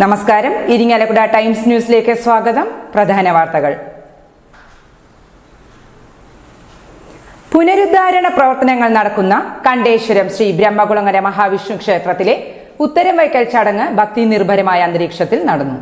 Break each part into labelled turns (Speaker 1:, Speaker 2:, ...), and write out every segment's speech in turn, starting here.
Speaker 1: നമസ്കാരം. ഇരിങ്ങാലക്കുട ടൈംസ് ന്യൂസിലേക്ക് സ്വാഗതം. പ്രധാന വാർത്തകൾ. പുനരുദ്ധാരണ പ്രവർത്തനങ്ങൾ നടക്കുന്ന കണ്ടേശ്വരം ശ്രീ ബ്രഹ്മകുളങ്ങര മഹാവിഷ്ണു ക്ഷേത്രത്തിലെ ഉത്തരം വയ്ക്കൽ ചടങ്ങ് ഭക്തി നിർഭരമായ അന്തരീക്ഷത്തിൽ നടന്നു.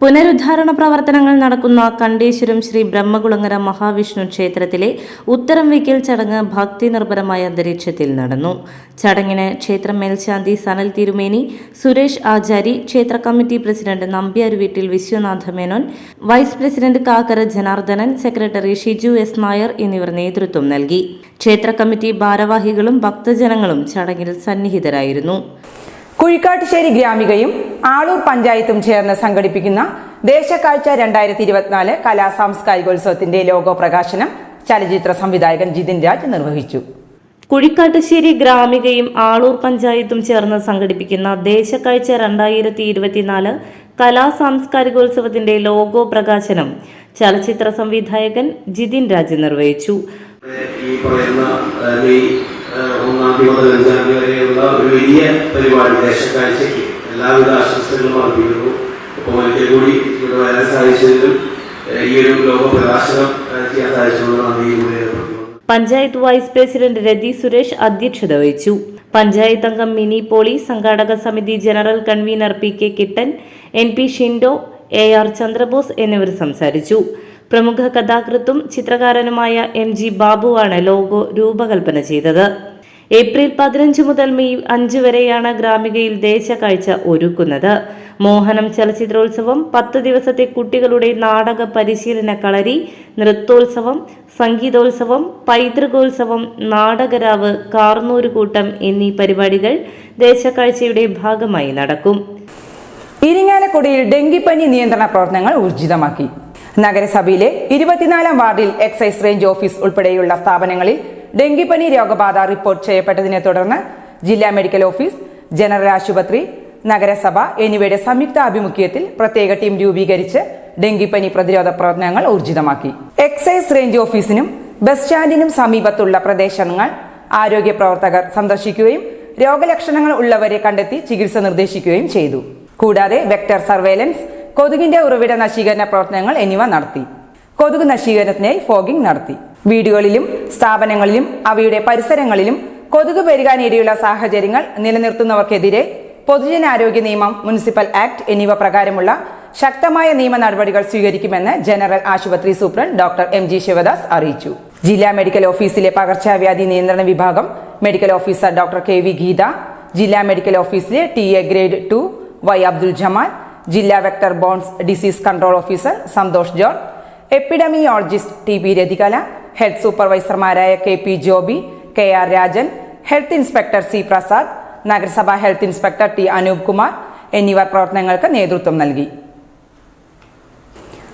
Speaker 2: പുനരുദ്ധാരണ പ്രവർത്തനങ്ങൾ നടക്കുന്ന കണ്ടീശ്വരം ശ്രീ ബ്രഹ്മകുളങ്ങര മഹാവിഷ്ണു ക്ഷേത്രത്തിലെ ഉത്തരം വയ്ക്കൽ ചടങ്ങ് ഭക്തി നിർഭരമായ അന്തരീക്ഷത്തിൽ നടന്നു. ചടങ്ങിന് ക്ഷേത്ര മേൽശാന്തി സനൽ തിരുമേനി സുരേഷ് ആചാരി ക്ഷേത്ര കമ്മിറ്റി പ്രസിഡന്റ് നമ്പ്യാർ വീട്ടിൽ Viswanatha Menon vice president Kakkara Janardhanan secretary Shiju S Nair എന്നിവർ നേതൃത്വം നൽകി. ക്ഷേത്ര കമ്മിറ്റി ഭാരവാഹികളും ഭക്തജനങ്ങളും ചടങ്ങിൽ സന്നിഹിതരായിരുന്നു.
Speaker 1: കുഴിക്കാട്ടുശ്ശേരി ഗ്രാമികയും ആളൂർ പഞ്ചായത്തും ചേർന്ന് സംഘടിപ്പിക്കുന്ന ദേശക്കാഴ്ച രണ്ടായിരത്തി ഇരുപത്തിനാല് കലാ സാംസ്കാരികോത്സവത്തിന്റെ ലോഗോ പ്രകാശനം ചലച്ചിത്ര സംവിധായകൻ ജിതിൻ രാജ് നിർവഹിച്ചു.
Speaker 2: കുഴിക്കാട്ടുശ്ശേരി ഗ്രാമികയും ആളൂർ പഞ്ചായത്തും ചേർന്ന് സംഘടിപ്പിക്കുന്ന ദേശക്കാഴ്ച രണ്ടായിരത്തി ഇരുപത്തിനാല് കലാ സാംസ്കാരികോത്സവത്തിന്റെ ലോഗോ പ്രകാശനം ചലച്ചിത്ര സംവിധായകൻ ജിതിൻ രാജ് നിർവഹിച്ചു.
Speaker 3: ഒന്നാം തീയതി മുതൽ അഞ്ചാം തീയതി വരെയുള്ള ഒരു വലിയ പരിപാടി ദേശക്കാഴ്ചയ്ക്ക് എല്ലാവിധ ആശംസകളും അർപ്പിക്കുന്നു. അപ്പോൾ ഒരിക്കൽ കൂടി ഇവിടെ വരാൻ സാധിച്ചതിലും ഈ ഒരു ലോക പ്രകാശനം ചെയ്യാൻ കൂടി
Speaker 2: പഞ്ചായത്ത് വൈസ് പ്രസിഡന്റ് രതി സുരേഷ് അധ്യക്ഷത വഹിച്ചു. പഞ്ചായത്ത് അംഗം മിനി പോളി സംഘാടക സമിതി general convener P K Kittan N P Shindo A R Chandrabose എന്നിവർ സംസാരിച്ചു. പ്രമുഖ കഥാകൃത്തും ചിത്രകാരനുമായ എം ജി ബാബുവാണ് ലോഗോ രൂപകൽപ്പന ചെയ്തത്. ഏപ്രിൽ പതിനഞ്ച് മുതൽ മെയ് അഞ്ച് വരെയാണ് ഗ്രാമികയിൽ ദേശക്കാഴ്ച ഒരുക്കുന്നത്. മോഹനം ചലച്ചിത്രോത്സവം പത്ത് ദിവസത്തെ കുട്ടികളുടെ നാടക പരിശീലന കളരി നൃത്തോത്സവം സംഗീതോത്സവം പൈതൃകോത്സവം നാടകരാവ് കാർന്നൂരുകൂട്ടം എന്നീ പരിപാടികൾ ദേശക്കാഴ്ചയുടെ ഭാഗമായി നടക്കും.
Speaker 1: ഇരിങ്ങാലക്കുടിയിൽ ഡെങ്കിപ്പനി നിയന്ത്രണ പ്രവർത്തനങ്ങൾ ഊർജിതമാക്കി. നഗരസഭയിലെ ഇരുപത്തിനാലാം വാർഡിൽ എക്സൈസ് റേഞ്ച് ഓഫീസ് ഉൾപ്പെടെയുള്ള സ്ഥാപനങ്ങളിൽ ഡെങ്കിപ്പനി രോഗബാധ റിപ്പോർട്ട് ചെയ്യപ്പെട്ടതിനെ തുടർന്ന് ജില്ലാ മെഡിക്കൽ ഓഫീസ് ജനറൽ ആശുപത്രി നഗരസഭ എന്നിവയുടെ സംയുക്ത ആഭിമുഖ്യത്തിൽ പ്രത്യേക ടീം രൂപീകരിച്ച് ഡെങ്കിപ്പനി പ്രതിരോധ പ്രവർത്തനങ്ങൾ ഊർജിതമാക്കി. എക്സൈസ് റേഞ്ച് ഓഫീസിനും ബസ് സ്റ്റാൻഡിനും സമീപത്തുള്ള പ്രദേശങ്ങൾ ആരോഗ്യ പ്രവർത്തകർ സന്ദർശിക്കുകയും രോഗലക്ഷണങ്ങൾ ഉള്ളവരെ കണ്ടെത്തി ചികിത്സ നിർദ്ദേശിക്കുകയും ചെയ്തു. കൂടാതെ വെക്ടർ സർവേലൻസ് കൊതുകിന്റെ ഉറവിട നശീകരണ പ്രവർത്തനങ്ങൾ എന്നിവ നടത്തി. കൊതുക് നശീകരണത്തിനായി ഫോഗിംഗ് നടത്തി. വീടുകളിലും സ്ഥാപനങ്ങളിലും അവയുടെ പരിസരങ്ങളിലും കൊതുക് പെരുകാനിടയുള്ള സാഹചര്യങ്ങൾ നിലനിർത്തുന്നവർക്കെതിരെ പൊതുജനാരോഗ്യ നിയമം മുനിസിപ്പൽ ആക്ട് എന്നിവ പ്രകാരമുള്ള ശക്തമായ നിയമ നടപടികൾ സ്വീകരിക്കുമെന്ന് ജനറൽ ആശുപത്രി superintendent doctor M G Sivadas അറിയിച്ചു. ജില്ലാ മെഡിക്കൽ ഓഫീസിലെ പകർച്ചവ്യാധി നിയന്ത്രണ വിഭാഗം medical officer doctor K V Geetha ജില്ലാ മെഡിക്കൽ ഓഫീസിലെ T A grade two Y Abdul Jamal ജില്ലാ vector bones disease control officer Santhosh John epidemiologist T P Rathikala health സൂപ്പർവൈസർമാരായ K P Joby K R Rajan health inspector C Prasad നഗരസഭാ health inspector T Anoop Kumar എന്നിവർ പ്രവർത്തനങ്ങൾക്ക് നേതൃത്വം നൽകി.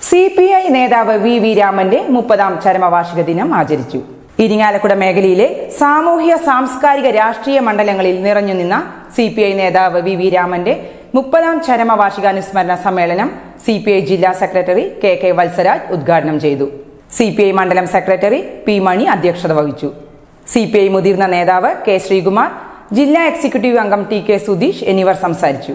Speaker 1: C P I നേതാവ് V V രാമന്റെ മുപ്പതാം ചരമവാർഷിക ദിനം ആചരിച്ചു. ഇരിങ്ങാലക്കുട മേഖലയിലെ സാമൂഹ്യ സാംസ്കാരിക രാഷ്ട്രീയ മണ്ഡലങ്ങളിൽ നിറഞ്ഞുനിന്ന സി പി ഐ നേതാവ് വി വി രാമന്റെ മുപ്പതാം ചരമവാർഷികാനുസ്മരണ സമ്മേളനം സി പി ഐ ജില്ലാ സെക്രട്ടറി കെ കെ വത്സരാജ് ഉദ്ഘാടനം ചെയ്തു. സി പി ഐ മണ്ഡലം സെക്രട്ടറി പി മണി അധ്യക്ഷത വഹിച്ചു. സി പി ഐ മുതിർന്ന നേതാവ് കെ ശ്രീകുമാർ ജില്ലാ എക്സിക്യൂട്ടീവ് അംഗം ടി കെ സുധീഷ് എന്നിവർ സംസാരിച്ചു.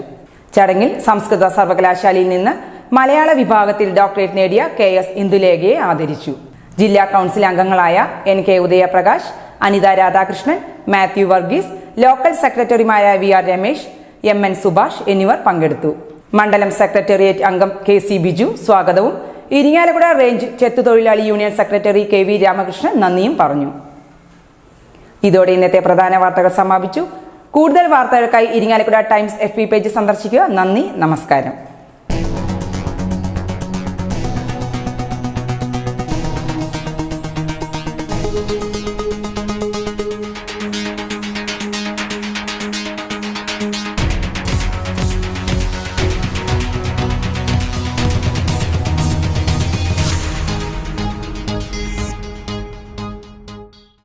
Speaker 1: ചടങ്ങിൽ സംസ്കൃത സർവകലാശാലയിൽ നിന്ന് മലയാള വിഭാഗത്തിൽ ഡോക്ടറേറ്റ് നേടിയ കെ എസ് ഇന്ദുലേഖയെ ആദരിച്ചു. ജില്ലാ കൗൺസിൽ അംഗങ്ങളായ N K Udayaprakash Anitha Radhakrishnan Mathew Varghese local സെക്രട്ടറിമാരായ V R Ramesh M N Subhash എന്നിവർ പങ്കെടുത്തു. മണ്ഡലം സെക്രട്ടേറിയറ്റ് അംഗം കെ സി ബിജു സ്വാഗതവും. Irinjalakuda range ചെത്തുതൊഴിലാളി union secretary K V Ramakrishnan നന്ദിയും പറഞ്ഞു. ഇതോടെ ഇന്നത്തെ പ്രധാന വാർത്തകൾ സമാപിച്ചു. കൂടുതൽ വാർത്തകൾക്കായി ഇരിങ്ങാലക്കുട ടൈംസ് എഫ് പേജ് സന്ദർശിക്കുക. നന്ദി നമസ്കാരം.